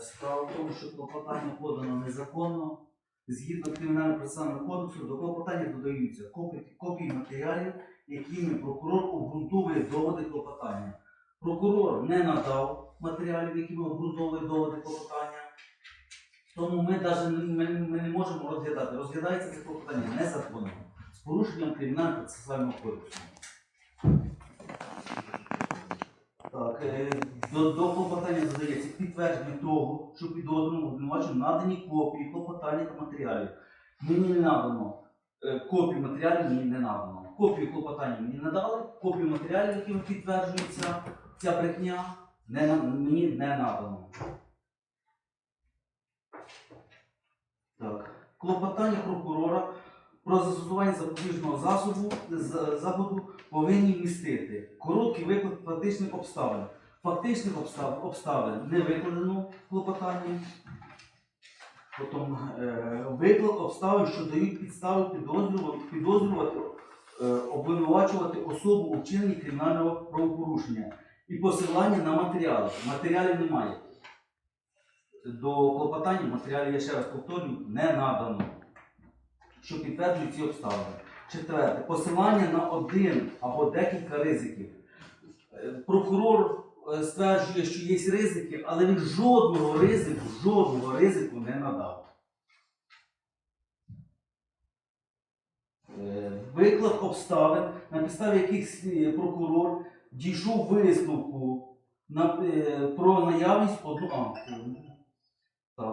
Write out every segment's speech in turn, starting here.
Справа в тому, що клопотання подано незаконно. Згідно кримінального процесуального кодексу, до клопотання додаються копії, матеріалів, якими прокурор обґрунтовує доводи клопотання. Прокурор не надав матеріалів, якими обґрунтовує доводи клопотання. Тому ми, не- ми, ми не можемо розглядати. Розглядається це клопотання незаконно з порушенням кримінального процесуального кодексу. Так, е, до, до клопотання додається підтвердження того, що підозрюваному обвинуваченню надані копії клопотання та матеріалів. Мені не надано е, копію матеріалів мені не надано. Копію клопотання мені надали, копію матеріалів, якими підтверджується ця брехня, не, мені не надано. Так. Клопотання прокурора про застосування запобіжного засобу заходу повинні містити короткий виклад фактичних обставин. Фактичних обстав- обставин не викладено в клопотанні. Потім е, виклад обставин, що дають підстави підозрювати, підозрювати е, обвинувачувати особу у вчиненні кримінального правопорушення і посилання на матеріали. Матеріалів немає. До клопотання матеріалів, я ще раз повторюю, не надано, що підтверджують ці обставини. Четверте, посилання на один або декілька ризиків. Е, Прокурор стверджує, що є ризики, але він жодного ризику, жодного ризику не надав. Е, Виклад обставин, на підставі яких прокурор дійшов висновку е, про наявність одну а,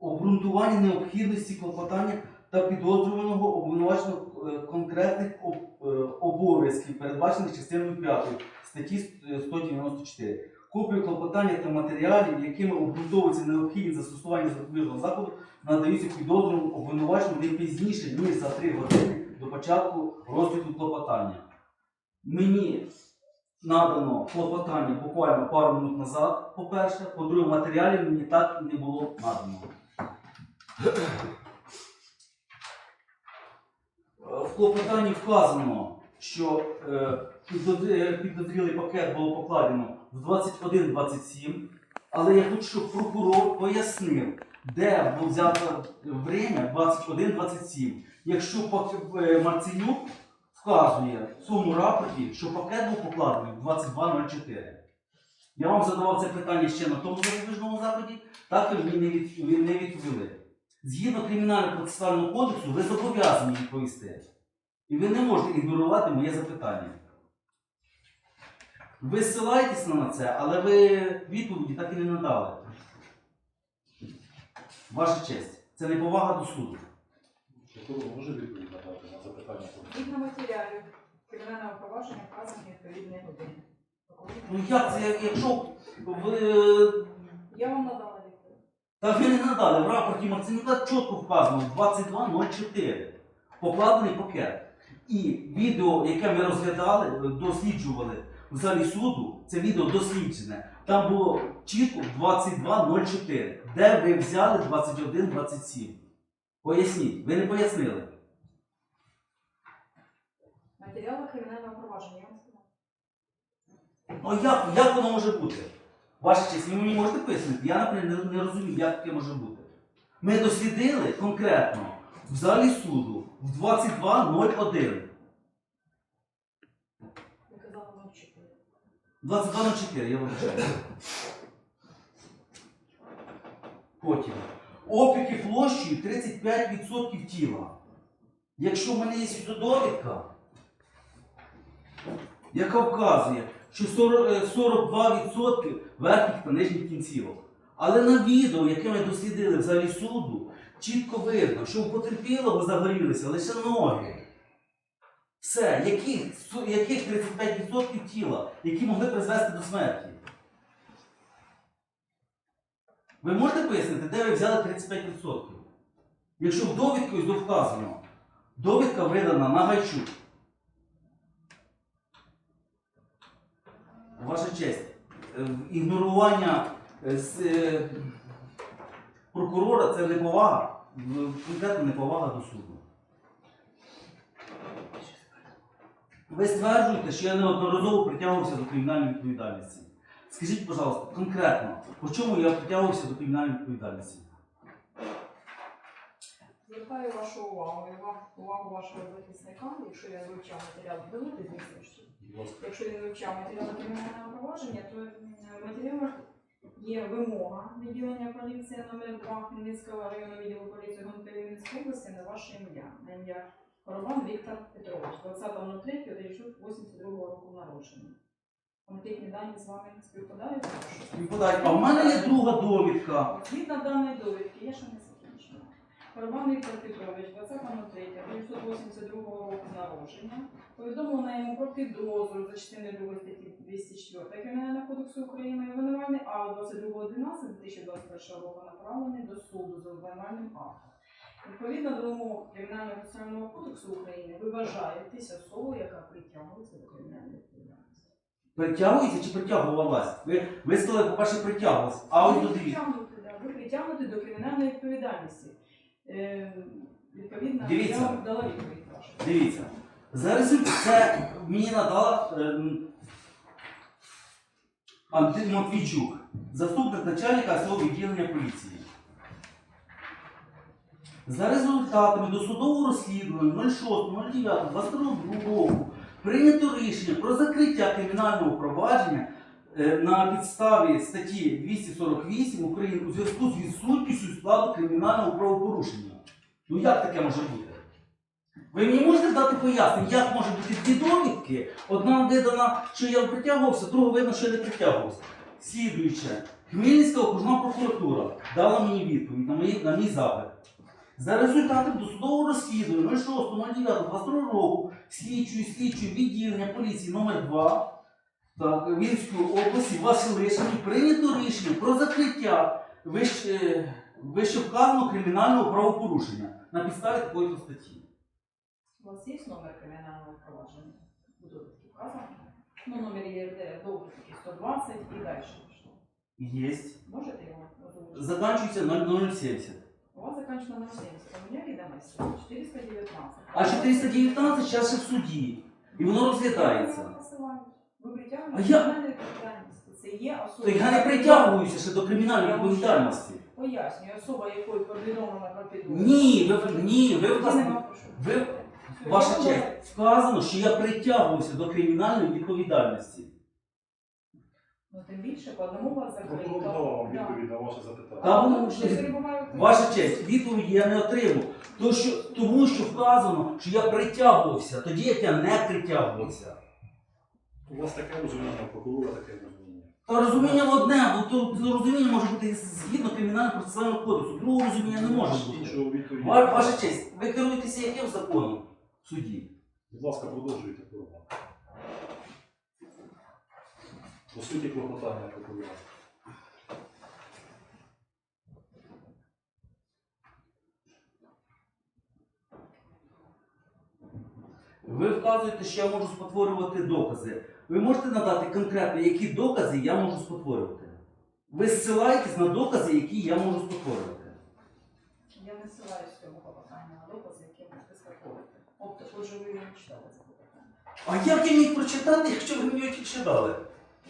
обґрунтування необхідності клопотання та підозрюваного обвинуваченого е, конкретних е, обов'язків, передбачених частиною 5 статті е, 194. Копію клопотання та матеріалів, якими обґрунтовується необхідність застосування запобіжного заходу, надаються підозрюваному обвинуваченому не пізніше, ніж за 3 години до початку розгляду клопотання. Мені надано клопотання буквально пару минут назад, по-перше. По-друге, матеріалів мені так і не було надано. В клопотанні вказано, що е, підозрілий пакет було покладено в 21.27, але я хочу, щоб прокурор пояснив, де було взято время 21.27. Якщо е, Марценюк вказує в своєму рапорті, що пакет був покладений в 22.04. Я вам задавав це питання ще на тому запобіжному заході, так і ви не відповіли. Згідно кримінального процесуального кодексу, ви зобов'язані відповісти. І ви не можете ігнорувати моє запитання. Ви ссилаєтеся на це, але ви відповіді так і не надали. Ваша честь, це неповага до суду. Прокурор може відповідь надати на запитання? Згідно матеріалів кримінального провадження вказані відповідні години. Ну як це, як- якщо ви Я вам надала відповідь. Та ви не надали в рапорті Марцинюка чітко вказано 22.04. Покладений пакет. І відео, яке ми розглядали, досліджували в залі суду, це відео досліджене. Там було чітко 22.04. Де ви взяли 21.27? Поясніть, ви не пояснили. Матеріали кримінального провадження, я вам сказала. Ну як, як воно може бути? Ваша честь, ви мені можете пояснити? Я, наприклад, не, не розумію, як таке може бути. Ми дослідили конкретно в залі суду в 22.01. Ви казали вам чотири. 22.04, я вибачаю. Потім. Опіки площею 35% тіла. Якщо в мене є сюди довідка, яка вказує, що 40, е, 42% верхніх та нижніх кінцівок. Але на відео, яке ми дослідили в залі суду, чітко видно, що у потерпілого загорілися лише ноги. Все, яких, яких 35% тіла, які могли призвести до смерті? Ви можете пояснити, де ви взяли 35%? Якщо в довідку ось вказано, довідка видана на Гайчук. Ваша честь, е, ігнорування е, е, прокурора це неповага, конкретно неповага до суду. Ви стверджуєте, що я неодноразово притягувався до кримінальної відповідальності. Скажіть, будь ласка, конкретно, по чому я притягувався до кримінальної відповідальності? Звертаю вашу увагу і вам увагу вашого захисника, якщо він вивчав матеріал, доводить місячні. Будь ласка. Якщо він вивчав матеріали кримінального провадження, то в матеріалах є вимога відділення поліції номер 2 Хмельницького районного відділу поліції Гонкарівської області на ваше ім'я. На ім'я Коробан Віктор Петрович, 20.03.1982 року народження. Конкретні дані з вами співпадають? Відповідають, а в мене є друга довідка. Згідно даної довідки, я ще не закінчила. Роман Віктор Петрович, 20.03.1982 року народження, повідомлено йому про підозру за частиною 2 статті 204 Кримінального кодексу України і обвинувальний акт 22.11.2021 року направлений до суду за обвинувальним актом. Відповідно до вимог Кримінального процесуального кодексу України, ви вважаєтесь особою, яка притягується до кримінальної відповідальності. Притягується чи притягувалась? Ви, ви сказали, по-перше, притягувалась. А ось ви додивіться. притягнути, да, ви притягнути до кримінальної відповідальності. Е, відповідно, Дивіться. я вам дала відповідь вашу. Дивіться. За результат це мені надала ем, Андрій Матвійчук, заступник начальника цього відділення поліції. За результатами досудового розслідування 06.09.22 року прийнято рішення про закриття кримінального провадження е, на підставі статті 248 України у зв'язку з відсутністю складу кримінального правопорушення. Ну як таке може бути? Ви мені можете дати пояснення, як може бути дві довідки? Одна видана, що я притягувався, друга видно, що я не притягувався. Слідуюче, Хмельницька окружна прокуратура дала мені відповідь на, мої, на мій запит. За результатом досудового розслідування 06.09.22 року слідчою слідчою відділення поліції номер 2 так, Вінської області Василишині прийнято рішення про закриття вище, вищевказаного кримінального правопорушення на підставі такої статті. У вас є номер кримінального провадження? У вказано? Ну, номер ЄРДР довідки 120 і далі. пішло. Есть. Можете його? Заканчивается 0070. У вас на 70, у мене відомості 419. А 419 сейчас ще в суді. І воно розглядається. Ви я- до кримінальної відповідальності. Це є особа. То я не притягуюся ще до кримінальної відповідальності. Пояснюю, особа, якої повідомлено про підозру. Ні, ви ні, ви Я що. ви ваша честь, вказано, що я притягуюся до кримінальної відповідальності. Ну, тим більше, по одному вас закрито. Прокурор вам Да. відповідь на ваше запитання. Та воно вже- що перебувають- Ваша честь, відповіді я не отримав. То, що, тому що вказано, що я притягувався, тоді як я не притягувався. У вас таке розуміння, у прокурора таке розуміння. Та розуміння одне, бо то, то розуміння може бути згідно кримінального процесуального кодексу. Другого розуміння не може бути. Іншого відповіді. Ва- Ваша честь, ви керуєтеся яким законом в суді? Будь ласка, продовжуйте прокурор. По суті клопотання прокурора. Ви вказуєте, що я можу спотворювати докази. Ви можете надати конкретно, які докази я можу спотворювати? Ви зсилаєтесь на докази, які я можу спотворювати. Я не ссилаюсь в цьому клопотанні на докази, які можете скасовувати. Тобто, отже, ви не читали це клопотання. А як я міг прочитати, якщо ви мені його тільки дали?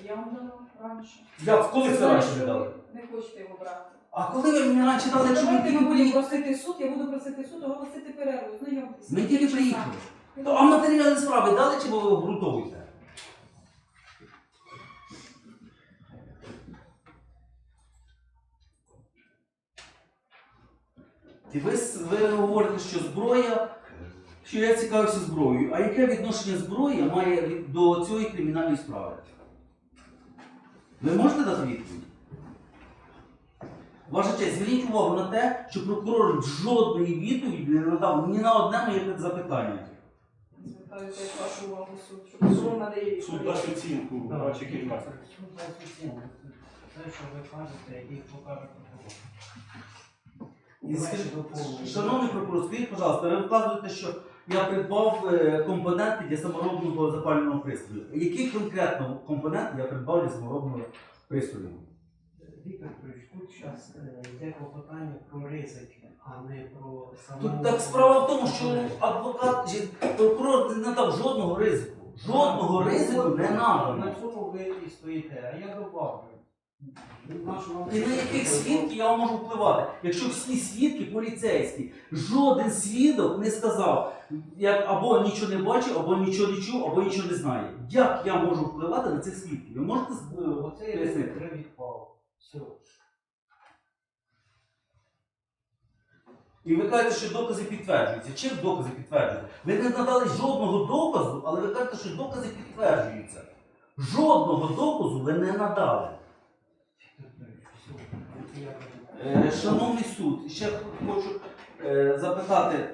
Я вам дала раніше. Як? Коли це раніше не ви дали? Не хочете його брати. А коли ви мені раніше дали, якщо ми Давайте тільки ми будемо приїхали? просити суд, я буду просити суд оголосити перерву. Знайомтесь. Ми тільки приїхали. То, а матеріальні справи дали чи ви обґрунтовуєте? І ви, с- ви говорите, що зброя, що я цікавився зброєю. А яке відношення зброя має від- до цієї кримінальної справи? Ви можете дати відповідь? Ваша честь, зверніть увагу на те, що прокурор жодної відповіді не надав ні на одне моє запитання. Звертаю теж вашу увагу суд, що прокурор надає Суд відповідь. дасть оцінку, бачить керівник. Те, що ви кажете, і покаже прокурор. І скажіть, Шановний прокурор, скажіть, пожалуйста, ви вказуєте, що я придбав е, компоненти для саморобного запального пристрою. Які конкретно компоненти я придбав для саморобного пристрою? Віктор Петрович, тут зараз йде клопотання про ризики, а не про саму... Тут так справа в тому, що адвокат чи прокурор не надав жодного ризику. Жодного ризику не На надано. цьому ви і стоїте, а я добавлю. І на яких свідків я можу впливати? Якщо всі свідки поліцейські, жоден свідок не сказав, як або нічого не бачив, або нічого не чув, або нічого не знає. Як я можу впливати на цих свідків? Ви можете е, Оцей ризик пояснити? вже відпав. Все. І ви кажете, що докази підтверджуються. Чим докази підтверджуються? Ви не надали жодного доказу, але ви кажете, що докази підтверджуються. Жодного доказу ви не надали. Все. Це я кажу. Е, Шановний суд, ще хочу е, запитати. Е,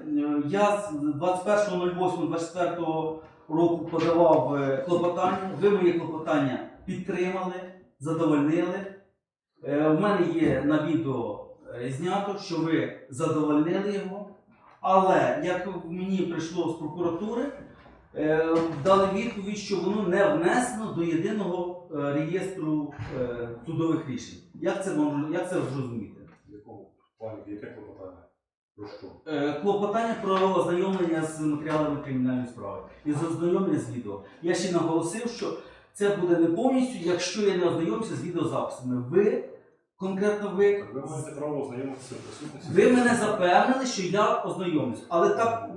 Я з 21.08.24 року подавав е, клопотання. Ви моє клопотання підтримали, задовольнили. Е, В мене є на відео е, знято, що ви задовольнили його. Але як мені прийшло з прокуратури, е, дали відповідь, що воно не внесено до єдиного е, реєстру е, судових рішень. Як це можна, як це зрозуміти? В якому плані, яке клопотання? Про що? Е, Клопотання про ознайомлення з матеріалами кримінальної справи і з ознайомлення з відео. Я ще наголосив, що це буде не повністю, якщо я не ознайомлюся з відеозаписами. Ви, конкретно ви, ви маєте право ознайомитися в присутності. ви мене запевнили, що я ознайомлюсь. Але так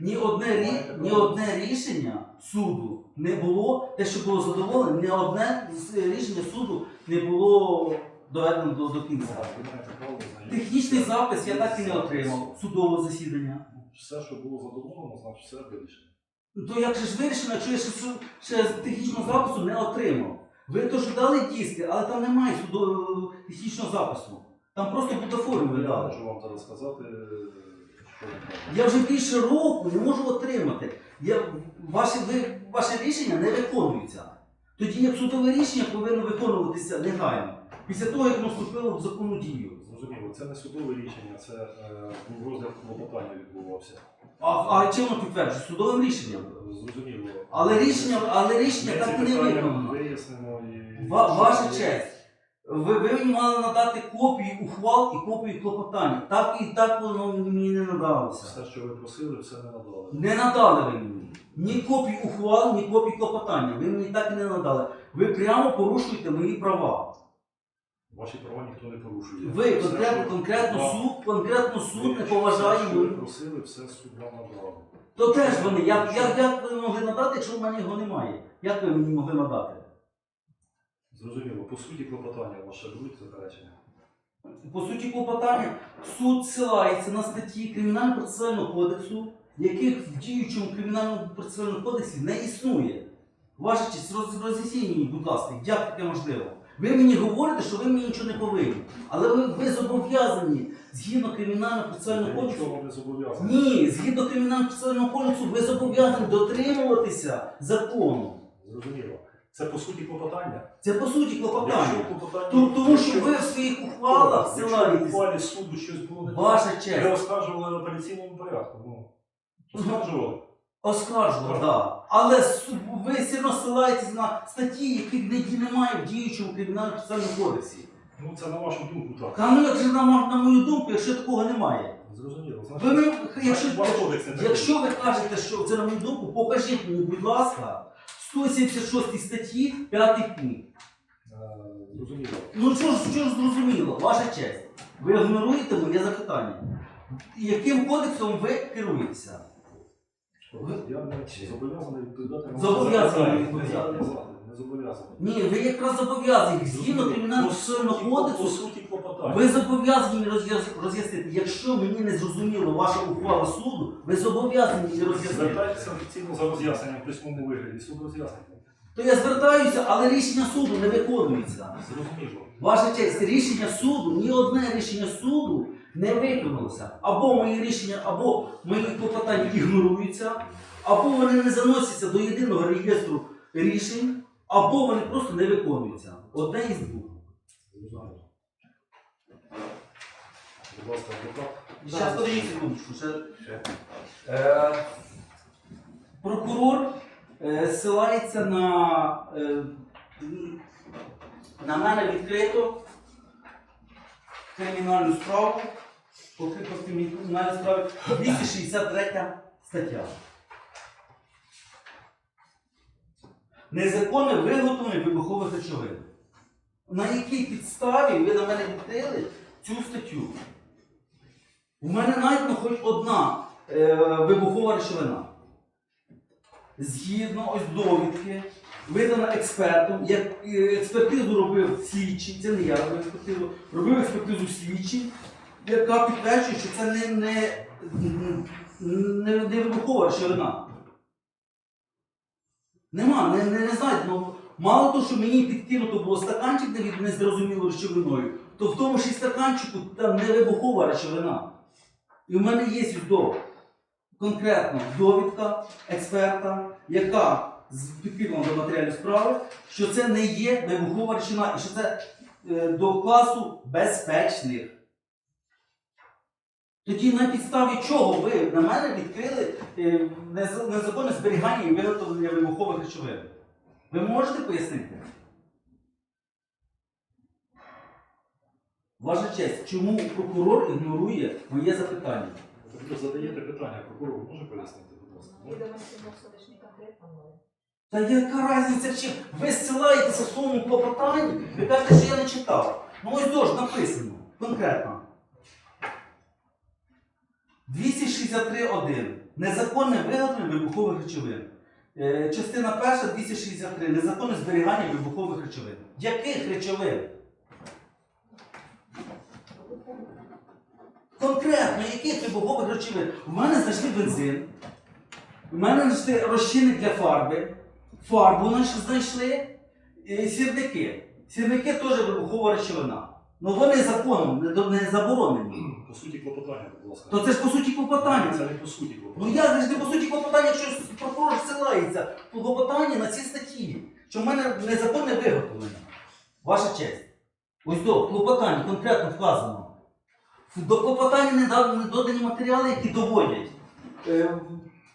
ні одне, рі- ні одне рішення суду не було, те, що було задоволене, ні одне рішення суду не було доведено до, до кінця. Технічний запис я так і не отримав судового засідання. Все, що було задоволено, значить все вирішено. Ну, То як же ж вирішено, якщо я ще, су- ще технічного запису не отримав? Ви то що дали диски, але там немає судового технічного запису. Там просто бутафорію Я дали. можу вам зараз сказати, що кажете. Я вже більше року не можу отримати. Я, ваше, ви, ваше рішення не виконується. Тоді як судове рішення повинно виконуватися негайно, після того, як воно вступило в законну дію. Зрозуміло, це не судове рішення, це е, був розгляд клопотання відбувався. А, а чим воно підтверджує? Судовим рішенням. Зрозуміло. Але рішення, але рішення Ми так і не питання виконано. Вияснимо і... Ва- Ваша честь, ви, ви мені мали надати копії ухвал і копії клопотання. Так і так воно мені не надалося. Все, що ви просили, все не надали. Не надали ви мені. Ні копій ухвал, ні копій клопотання. Ви мені так і не надали. Ви прямо порушуєте мої права. Ваші права ніхто не порушує. Ви Все, конкретно, що- конкретно Да. суд, конкретно суд не поважає Все, що ви мої. просили, все суд вам надав. То теж вони. Як, як, як ви могли надати, якщо в мене його немає? Як ви мені могли надати? Зрозуміло, по суті клопотання ваше будуть заперечення. По суті клопотання, суд ссилається на статті Кримінально-процесуального кодексу, яких в діючому кримінальному процесуальному кодексі не існує. Ваша честь, роз, роз'ясніть мені, будь ласка, як таке можливо? Ви мені говорите, що ви мені нічого не повинні. Але ви, ви зобов'язані згідно кримінально-процесуального кодексу. нічого не зобов'язаний. Ні, згідно кримінально-процесуального кодексу, ви зобов'язані дотримуватися закону. Зрозуміло. Це по суті клопотання. Це по суті клопотання. Якщо клопотання- Тому, тому що ви в своїх ухвалах Якщо в ссилаєтесь. ухвалі суду щось було не так, Ваша ви честь. оскаржували в апеляційному порядку. Ну, оскаржували. Оскаржував, Так. да. Але су- ви все одно ссилаєтесь на статті, яких не- немає в діючому кримінальному процесуальному кодексі. Ну це на вашу думку так. Та ну як же на, мо- на мою думку, якщо такого немає. Зрозуміло. Ви мені, значить, якщо, ваш кодекс не такий. якщо ви кажете, що це на мою думку, покажіть мені, будь ласка, 176 статті, 5 пункт. Е, Зрозуміло. Ну що ж, що ж зрозуміло, ваша честь. Ви ігноруєте моє запитання. Яким кодексом ви керуєтеся? Я не зобов'язаний відповідати Зобов'язаний відповідати. Зобов'язаний, Ні, ви якраз зобов'язані згідно Зрозуміло. кримінального суті- кодексу. По суті клопотання. Ви зобов'язані роз'яс- роз'яснити. Якщо мені не зрозуміло ваша ухвала суду, ви зобов'язані мені роз'яснити. Звертайтеся офіційно за роз'ясненням в письмовому вигляді. Суд роз'яснить. То я звертаюся, але рішення суду не виконується. Зрозуміло. Ваша честь, рішення суду, ні одне рішення суду не виконалося. Або мої рішення, або мої клопотання ігноруються, або вони не заносяться до єдиного реєстру рішень, або вони просто не виконуються. Одне із двох. Будь ласка, адвокат. Зараз подивіться секундочку. Ще Ще. Е, прокурор е, ссилається на, е, на мене відкрито кримінальну справу, в кримінальній справі 263 стаття. Незаконне виготовлення вибухових речовин. На якій підставі ви на мене відкрили цю статтю? У мене знайдено хоч одна е, вибухова речовина. Згідно ось довідки, видана експертом, як е, експертизу робив слідчий, це не я робив експертизу, робив експертизу слідчий, яка підтверджує, що це не, не, не, не вибухова речовина. Нема, не, не, не знаю. Ну, мало того, що мені підкинуто було стаканчик не від незрозумілою речовиною, то в тому ж і стаканчику там не вибухова речовина. І в мене є ось до конкретно довідка експерта, яка підкинула до матеріалів справи, що це не є вибухова речовина і що це е, до класу безпечних. Тоді на підставі чого ви на мене відкрили е, незаконне зберігання і виготовлення вибухових речовин? Ви можете пояснити? Ваша честь, чому прокурор ігнорує моє запитання? Ви задаєте питання, прокурор може пояснити, будь ласка? Відомості МОСОДиш не конкретно мною. Та яка різниця, чи ви зсилаєтеся в своєму клопотанні, ви кажете, що я не читав. Ну ось дощ написано конкретно. 263.1. Незаконне виготовлення вибухових речовин. Е, Частина перша 263. Незаконне зберігання вибухових речовин. Яких речовин? Конкретно, яких вибухових речовин? У мене знайшли бензин, у мене знайшли розчинник для фарби, фарбу знайш- знайшли, і сірники. Сірники теж вибухова речовина. Ну вони законом не заборонені. По суті клопотання, будь ласка. То це ж по суті клопотання. Це не по суті Ну клопотання. як же ж не по суті клопотання, якщо прокурор ссилається по клопотанні на ці статті, що в мене незаконне виготовлення. Ваша честь. Ось до клопотання конкретно вказано. До клопотання не, додані матеріали, які доводять е,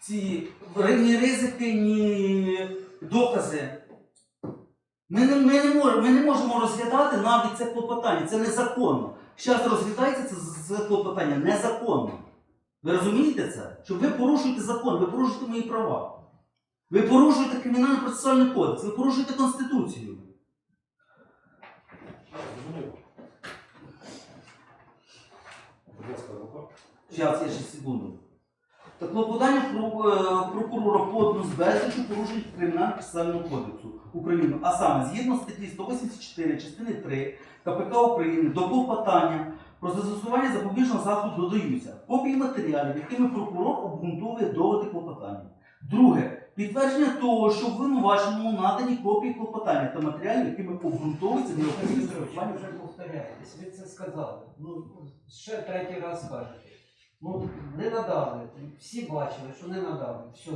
ці ні ризики, ні докази. Ми не, ми, не можемо, ми не можемо розглядати навіть це клопотання. Це незаконно. Зараз розглядається це це клопотання незаконно. Ви розумієте це? Що ви порушуєте закон, ви порушуєте мої права. Ви порушуєте кримінальний процесуальний кодекс, ви порушуєте Конституцію. Зараз я ще секунду. Так клопотання е, прокурора подано з безлічу порушень кримінального процесуального кодексу України, а саме згідно статті 184 частини 3 КПК України до клопотання про застосування запобіжного заходу додаються копії матеріалів, якими прокурор обґрунтовує доводи клопотання. Друге. Підтвердження того, що обвинуваченому надані копії клопотання та матеріалів, якими обґрунтовується необхідність застосування ви вже повторяєтесь, ви це сказали. Ну, ще третій раз скажете. Ну, не надали. Всі бачили, що не надали. Все.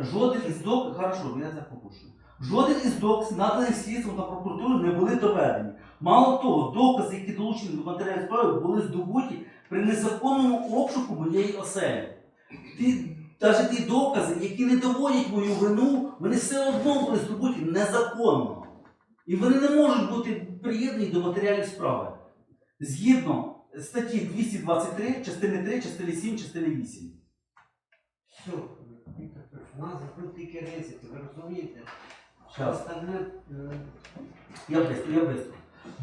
Жоден із доказів, хорошо, я це попущу. Жоден із доказів, наданих слідством та прокуратурою, не були доведені. Мало того, докази, які долучені до матеріалів справи, були здобуті при незаконному обшуку моєї оселі. Ті, навіть ті докази, які не доводять мою вину, вони все одно були здобуті незаконно. І вони не можуть бути приєднані до матеріалів справи. Згідно статті 223, частини 3, частини 7, частини 8. Все, у нас тут тільки ризики, ви розумієте? Щас. Остальне, е, Я бистро, я бистро.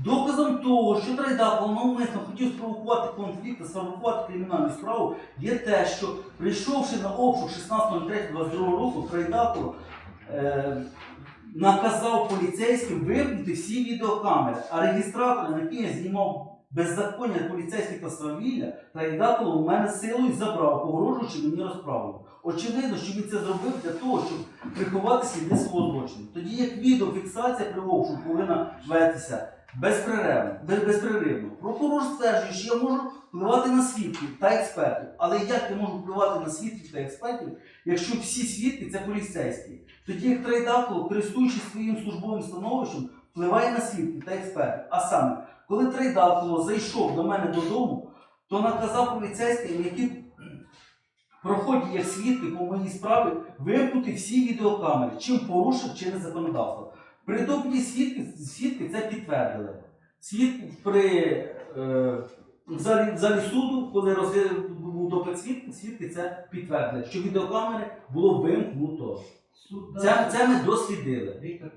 Доказом того, що Трайдаков навмисно хотів спровокувати конфлікт та сфабрикувати кримінальну справу, є те, що прийшовши на обшук 16.03.22 року, Трайдаков е, наказав поліцейським вимкнути всі відеокамери, а реєстратори, на які я знімав беззаконня поліцейських та свавілля, Трайдаков у мене силою забрав, погрожуючи мені розправою. Очевидно, що він це зробив для того, щоб приховати сліди свого злочину. Тоді як відеофіксація при обшуку повинна вестися безперервно, без- безперервно. Прокурор стверджує, що я можу впливати на свідків та експертів. Але як я можу впливати на свідків та експертів, якщо всі свідки це поліцейські? Тоді як Трейдаков, користуючись своїм службовим становищем, впливає на свідків та експертів. А саме, коли Трейдаков зайшов до мене додому, то наказав поліцейським, які проходять як свідки по моїй справі, вимкнути всі відеокамери, чим порушив чинне законодавство. При допиті свідки, свідки це підтвердили. Свідки при е, в, залі, в залі суду, коли був допит свідків, свідки це підтвердили, що відеокамери було вимкнуто. Суд Це, це ми дослідили. Віктор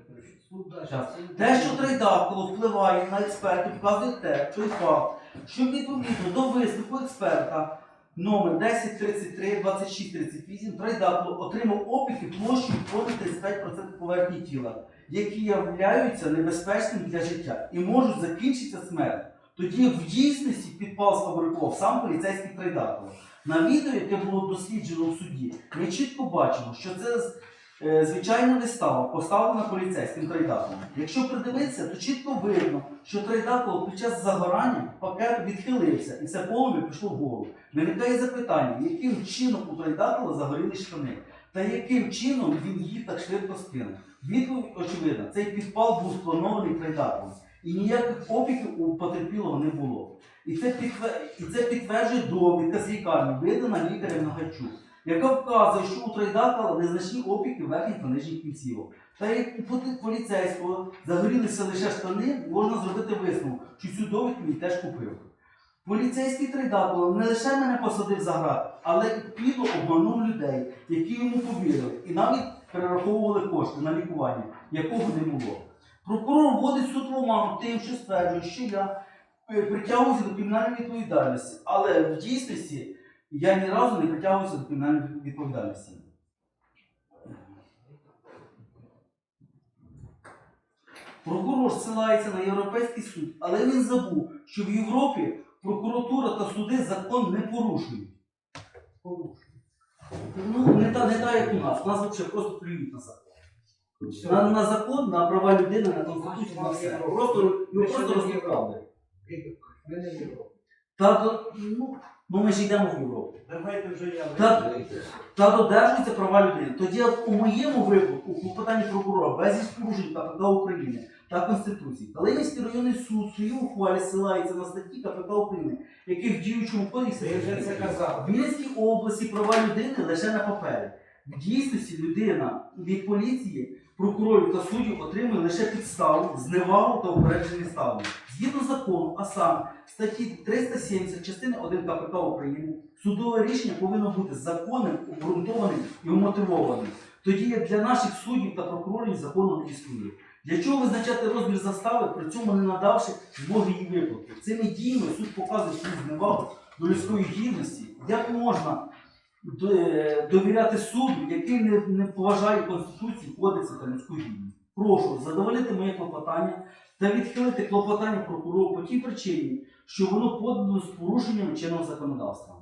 Не Те, що питання. впливає на експертів, вказує те, той факт, що відповідно до висновку експерта номер 1033 2638 трейдакуло отримав опіки площею понад 35% поверхні тіла, які являються небезпечними для життя і можуть закінчитися смертю. Тоді в дійсності підпал сфабрикував сам поліцейський трейдакуло. На відео, яке було досліджено в суді, ми чітко бачимо, що це е, звичайна вистава, поставлена поліцейським трейдаком. Якщо придивитися, то чітко видно, що трейдакол під час загорання пакет відхилився і це полум'я пішло вгору. Виникає запитання, яким чином у трейдакола загоріли штани, та яким чином він їх так швидко скинув. Відповідь очевидна, цей підпал був спланований трейдаком, і ніяких опіків у потерпілого не було. І це, підтверджує довідка з лікарні, видана лікарем Нагайчук, яка вказує, що у трейдакала незначні опіки верхніх та нижніх кінцівок. Та як у поліцейського загорілися лише штани, можна зробити висновок, що цю довідку він теж купив. Поліцейський трейдакол не лише мене посадив за град, але і підло обманув людей, які йому повірили, і навіть перераховували кошти на лікування, якого не було. Прокурор вводить суд в оману тим, що стверджує, що я е, притягуюся до кримінальної відповідальності, але в дійсності я ні разу не притягуюся до кримінальної відповідальності. Прокурор ссилається на Європейський суд, але він забув, що в Європі прокуратура та суди закон не порушують. Ну, не та, не та, як у нас. У нас взагалі просто плюють на закон. На, на закон, на права людини, на конституцію, на все. Просто його просто розправляють. Ми не в Європі. Та до, ну, ну ми ж йдемо в Європу. Давайте вже я Та, та додержуються права людини. Тоді як у моєму випадку, у клопотанні прокурора, безліч порушень КПК України та Конституції. Калинівський районний суд в своїй ухвалі ссилається на статті КПК України, які в діючому кодексі вже це казав. в Вінницькій області права людини лише на папері. В дійсності людина від поліції, прокурорів та суддів отримує лише підставу, зневагу та упереджене ставлення. Згідно закону, а саме статті 370 частини 1 КПК України, судове рішення повинно бути законним, обґрунтованим і умотивованим. Тоді як для наших суддів та прокурорів закону не існує. Для чого визначати розмір застави, при цьому не надавши змоги її виплати? Цими діями суд показує свою зневагу до людської гідності. Як можна е, довіряти суду, який не, поважає Конституції, Кодексу та людську гідність? Прошу задовольнити моє клопотання та відхилити клопотання прокурора по тій причині, що воно подано з порушенням чинного законодавства.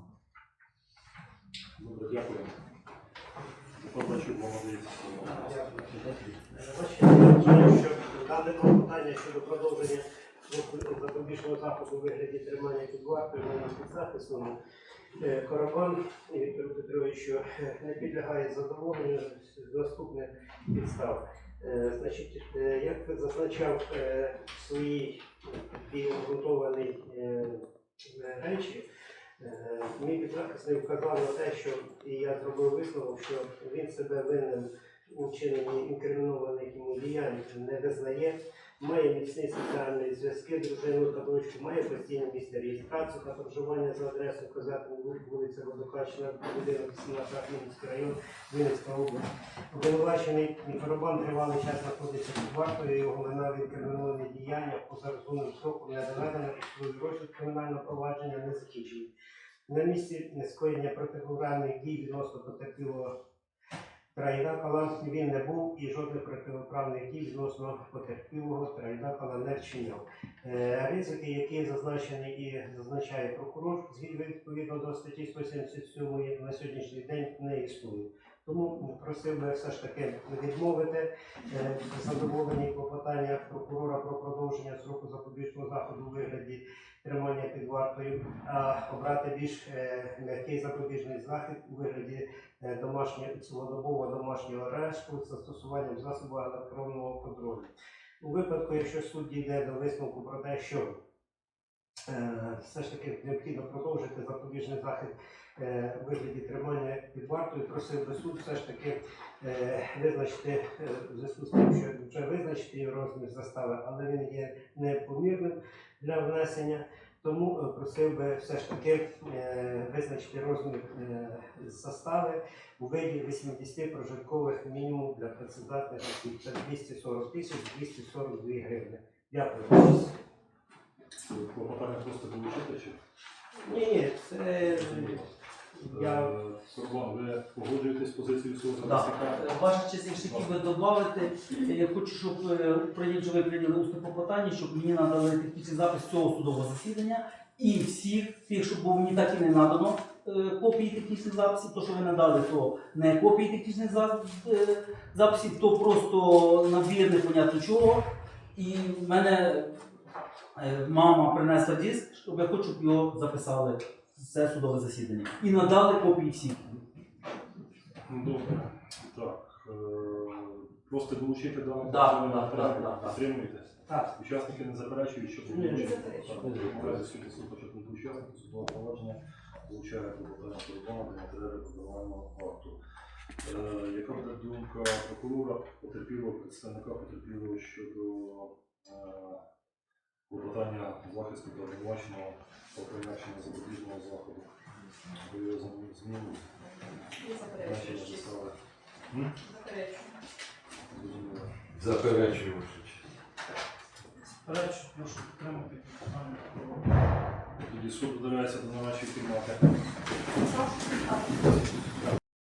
Добре, дякую. Дане питання щодо продовження запобіжного заходу у вигляді тримання під вартою на підзахисному е, Карабан Віктор Петровичу е, не підлягає задоволенню з наступних підстав. Е, Значить, е, як зазначав е, в своїй обґрунтованій речі, мій підзахисний вказав на те, що і я зробив висновок, що він себе винен у вчиненні інкримінованих йому діянь не визнає, має міцні соціальні зв'язки, дружину та дочку, має постійне місце реєстрації та проживання за адресою вказати вулиця Водокачна, будинок 17 Хмельницький район, Вінницька область. Обвинувачений Мікробан тривалий час знаходиться під вартою, його вина в інкриміновані діяння поза розумним строком не доведено, і розгляд кримінального провадження не закінчено. На місці скоєння протиправних дій відносно потерпілого Трайдакала він не був і жодних протиправних дій відносно потерпілого Трайдакала не вчиняв. Е, Ризики, які зазначені і зазначає прокурор, відповідно до статті 177 на сьогоднішній день не існує. Тому просив би все ж таки відмовити е, задоволені клопотання прокурора про продовження сроку запобіжного заходу у вигляді тримання під вартою, а обрати більш е, м'який запобіжний захід у вигляді е, домашнього цілодобового домашнього арешту з застосуванням засобу електронного контролю. У випадку, якщо суд дійде до висновку про те, що е, все ж таки необхідно продовжити запобіжний захід вигляді тримання під вартою, просив би суд все ж таки е, визначити е, в зв'язку з тим, що вже визначити розмір застави, але він є непомірним для внесення. Тому е, просив би все ж таки е, визначити розмір е, застави у виді 80 прожиткових мінімум для працездатних осіб. Це 240 тисяч 242 гривни. Дякую. Клопотання просто долучити чи? Ні, ні, це е, я Е, ви погоджуєтесь з позицією Так. захисника? Ваша честь, якщо хотів би додати, я хочу, щоб е, ви прийняли усне попитання, щоб мені надали технічний запис цього судового засідання і всіх тих, щоб бо мені так і не надано е, копії технічних записів, то, що ви надали, то не копії технічних за- е, записів, то просто набір непонятно чого. І в мене е, мама принесла диск, щоб я хочу, щоб його записали це судове засідання. І надали копії всіх. Ну, Добре. Так. е, Просто долучити дане Да, да, да, да. Підтримуєте? так. Учасники не заперечують, що Ні, не долучити. заперечую. Так, Наразі суд суд початку учасники судового провадження долучає клопотання кордону до матеріалів обвинувального акту. Е, Яка буде думка прокурора потерпілого, представника потерпілого щодо е, клопотання захисту та обвинуваченого про призначення запобіжного заходу? Пов'язані зміни, Я заперечую. значення честь. застави. Заперечую. Зрозуміло. Заперечую вашу честь. Речі, прошу підтримати. Тоді суд додається до нарадчої кімнати.